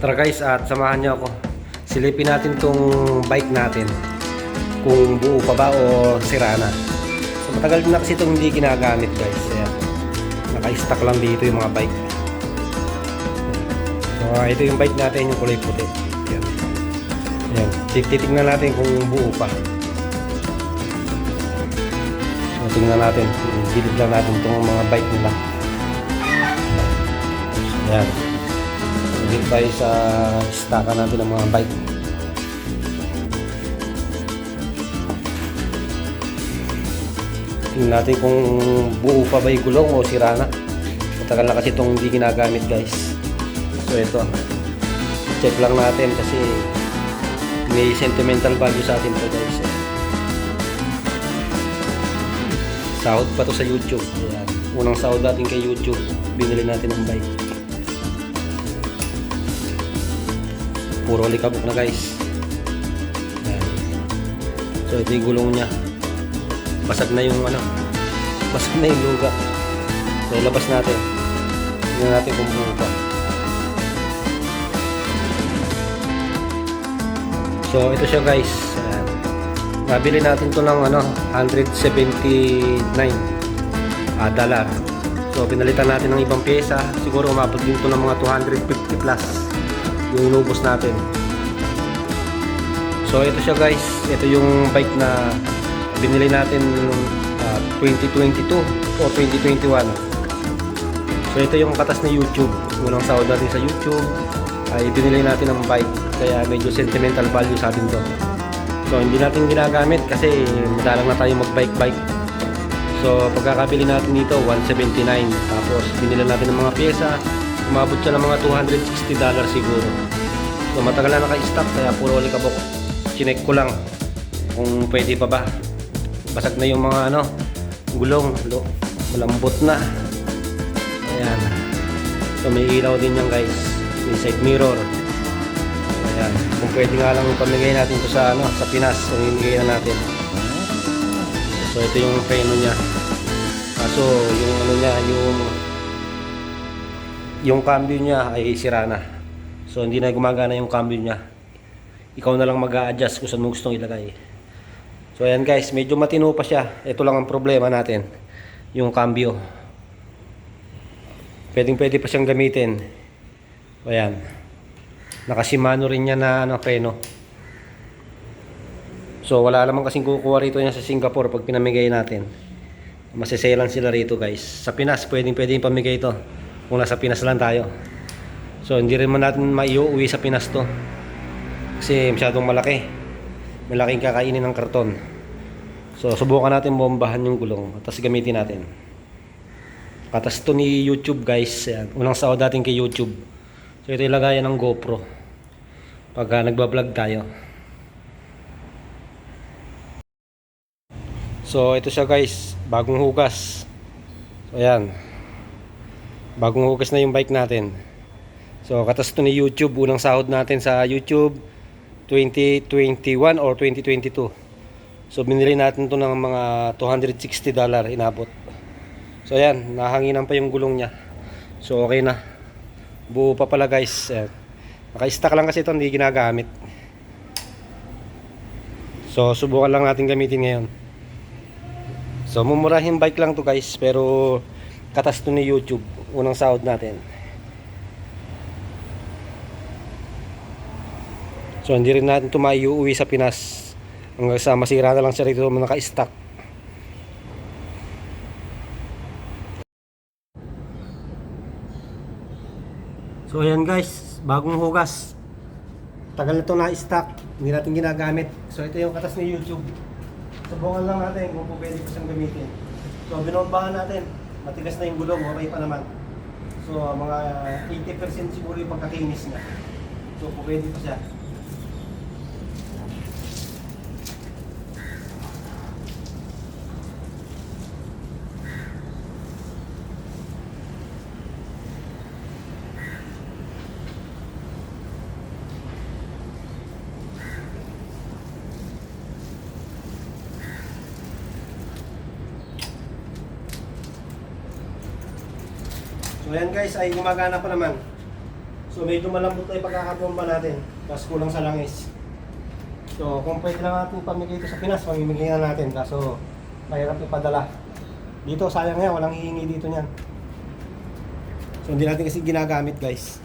Tara guys at samahan niyo ako. Silipin natin tong bike natin. Kung buo pa ba o sira na. So matagal na kasi itong hindi ginagamit guys. Ayan. Naka-stack lang dito yung mga bike. So ito yung bike natin yung kulay puti. Ayan. Ayan. Titignan natin kung buo pa. So, tingnan natin. Bilid lang natin itong mga bike nila. Ayan. Dito tayo sa stockan natin ng mga bike. Tingnan natin kung buo pa ba yung gulong o sira na. Matagal na kasi itong hindi ginagamit guys. So ito. Check lang natin kasi may sentimental value sa atin to guys. Sahod pa to sa YouTube. Ayan. Unang sahod natin kay YouTube. Binili natin ng bike. Puro likabok na guys. Ayan. So ito yung gulong niya. Basag na yung ano. Basag na yung luga. So ilabas natin. Tingnan natin kung buo pa. So ito siya guys. Ayan. Nabili natin to ng ano 179 ah, dollar. So pinalitan natin ng ibang pyesa. Siguro umabot din to ng mga 250 plus yung inubos natin. So ito siya guys. Ito yung bike na binili natin ah, 2022 o 2021. So ito yung katas na YouTube. Unang sahod natin sa YouTube ay binili natin ng bike. Kaya medyo sentimental value sa atin to. So hindi natin ginagamit kasi madalang na tayo mag-bike-bike. So pagkakabili natin dito 179 tapos binili natin ng mga pyesa umabot siya ng mga 260 dollar siguro. So matagal na naka-stock kaya puro likabok. Chinek ko lang kung pwede pa ba. Basag na yung mga ano gulong, lo, malambot na. Ayan. So may ilaw din yan guys. May side mirror. Ayan. Kung pwede nga lang pamigay natin to sa ano, sa Pinas, kung himigay na natin. So ito yung preno niya. Kaso yung ano niya, yung yung cambio niya ay sira na. So hindi na gumagana yung cambio niya. Ikaw na lang mag-a-adjust kung saan mo gustong ilagay. So ayan guys, medyo matino pa siya. Ito lang ang problema natin. Yung cambio. Pwedeng pwede pa siyang gamitin. Ayan. Nakasimano rin niya na ano, preno. So wala naman kasing kukuha rito niya sa Singapore pag pinamigay natin. Masiselan sila rito guys. Sa Pinas, pwedeng pwedeng pamigay ito. Kung nasa Pinas lang tayo. So hindi rin man natin maiuwi sa Pinas to. Kasi masyadong malaki. Malaking kakainin ng karton. So subukan natin bombahan yung gulong. Tapos gamitin natin. Katas to ni YouTube guys. Ayan. Unang sahod natin kay YouTube. So ito ilagayan ng GoPro. Pagka nagbablog tayo. So ito siya guys. Bagong hugas. So ayan. Bagong hugas na yung bike natin. So katas to ni YouTube. Unang sahod natin sa YouTube 2021 or 2022. So binili natin to ng mga 260 dollar inabot. So ayan, nahanginan pa yung gulong niya. So okay na. Buo pa pala guys. Ayan. Naka-stack lang kasi ito, hindi ginagamit. So subukan lang natin gamitin ngayon. So mumurahin bike lang to guys, pero katas to ni YouTube. Unang sahod natin. So hindi rin natin ito maiuwi sa Pinas. Hanggang sa masira na lang siya rito naka-stack. So ayan guys, bagong hugas. Tagal na ito na-stack. Hindi natin ginagamit. So ito yung katas ni YouTube. Subukan lang natin kung pwede pa siyang gamitin. So binombahan natin. Matigas na yung gulong, okay pa naman. So mga 80% siguro yung pagkakinis niya. So pwede pa siya. So yan guys ay gumagana pa naman. So medyo malambot na yung pagkakapomba natin. Tapos kulang sa langis. So kung pwede lang natin pamigay ito sa Pinas, pamimigay na natin. Kaso mahirap ipadala. Dito sayang yan, walang hihingi dito niyan. So hindi natin kasi ginagamit guys.